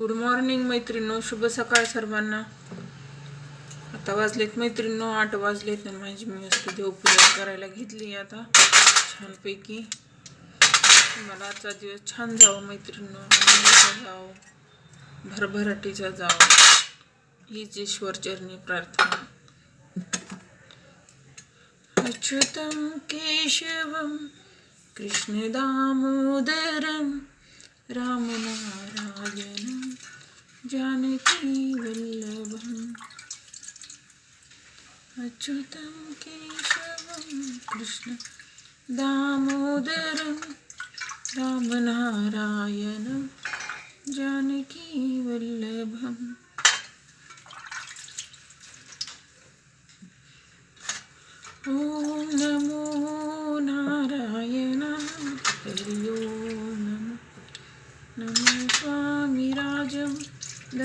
Good morning मैत्रिणो शुभ सकाळ सर्वांना. आता वाजलेत मैत्रिणो आठ वाजलेत आणि माझी मी असते देवपूजा करायला घेतली आता. छानपैकी. मला आजचा दिवस छान जावं मैत्रिणींनो. आनंदाचा जावं. भरभराटीचा जावं. हीच ईश्वरचरणी प्रार्थना. अच्युतम केशवम कृष्ण दामोदरम राम नारायण जानकी वल्लभम अच्युतम केशवम कृष्ण दामोदरम राम नारायण जानकी वल्लभम।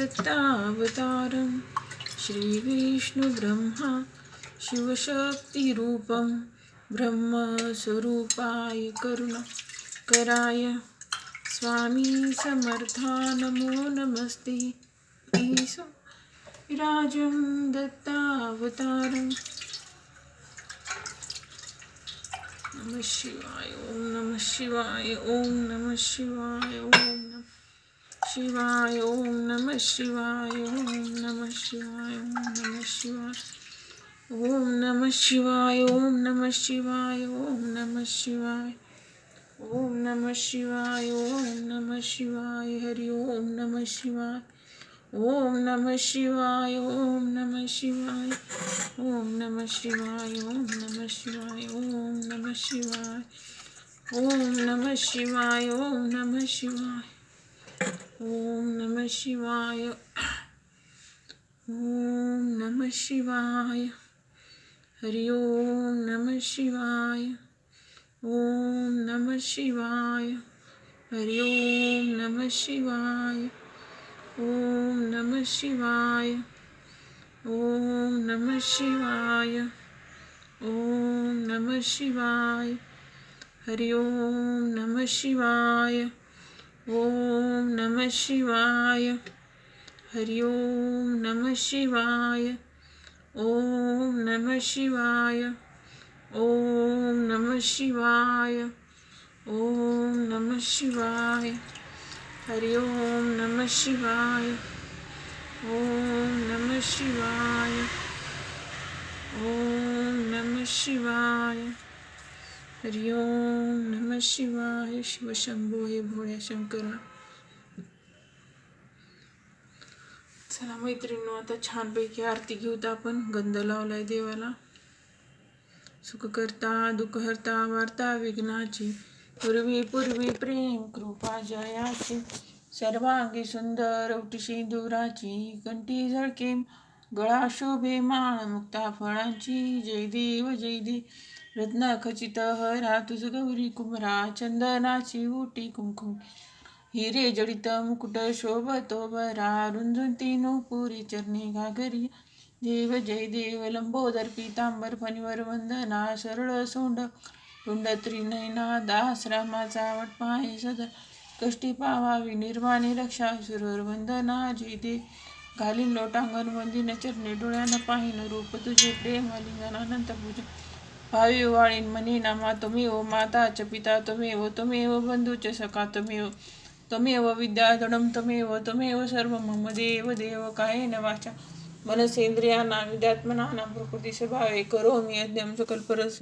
दत्तावतारं श्रीविष्णुब्रह्मा शिवशक्तिरूपं ब्रह्मस्वरूपाय करुणकराय स्वामी समर्था नमो नमस्ते। ईशो राजं दत्तावतारम् नमः शिवाय ॐ नमः शिवाय ॐ नमः शिवाय ॐ नमः। शिवाय ओम नमः शिवाय ओम नमः शिवाय ओम नमः शिवाय ओम नमः शिवाय ओम नमः शिवाय ओम नमः शिवाय ओम नमः शिवाय ओम नमः शिवाय हरि ओम नमः शिवाय ओम नमः शिवाय ओम नमः शिवाय ओम नमः शिवाय ओम नमः शिवाय ओम नमः शिवाय ओम नमः शिवाय ओम नमः शिवाय ओम नमः शिवाय। ओम नमः शिवाय। हरि ओम नमः शिवाय। ओम नमः शिवाय। हरि ओम नमः शिवाय। ओम नमः शिवाय। ओम नमः शिवाय। ओम नमः शिवाय। हरि ओम नमः शिवाय। ओम नमः शिवाय। हरि ओम नमः शिवाय। ओम नमः शिवाय। ओम नमः शिवाय। ओम नमः शिवाय। हरि ओम नमः शिवाय। ओम नमः शिवाय। ओम नमः शिवाय। हरि ओम नमः शिवाय शिवशंभो हे भोळ्या शंकरा। चला मैत्रिणी आता छानपैकी आरती घेऊत आपण. गंध लावलाय देवाला. सुख करता दुःख हरता वार्ता विघ्नाची. पूर्वी पूर्वी प्रेम कृपा जयाची. सर्वांगी सुंदर उठशी दुराची. कंठी झळके गळा शोभे माळ मुक्ता फळांची. जय देव जय देव. रत्न खचित हरा तुझ गौरी कुमरा चंदनाची उटी कुमकुम. हिरे जडित मुकुट शोभतो बरा रुंजुंती पुरी चरणी घागरी. देव जय देव लंबोदर पीतांबर फणीवर वंदना सरळ सोंड. तुंड त्रिनयना दास रामाचा वटपाय सदर कष्टी पावावी निर्माणी रक्षा सुरवर वंदना जय दे घालीन लोटांगण वंदिन चरणे डोळ्यानं पाहिन रूप तुझे प्रेम लिंगनानंत पूजा. वाळीन मनीनामा तुम्ही व माता च पिता तुम्ही व तुम्ही व बंधूचे सखा तुम्ही त्वमेव व त्वमेव त्वमेव सर्व मम देव देव काय न वाचा। मनसेंद्रियाना विद्यात्मना प्रकृती स्वभावे करोमि अद्यम सकल परस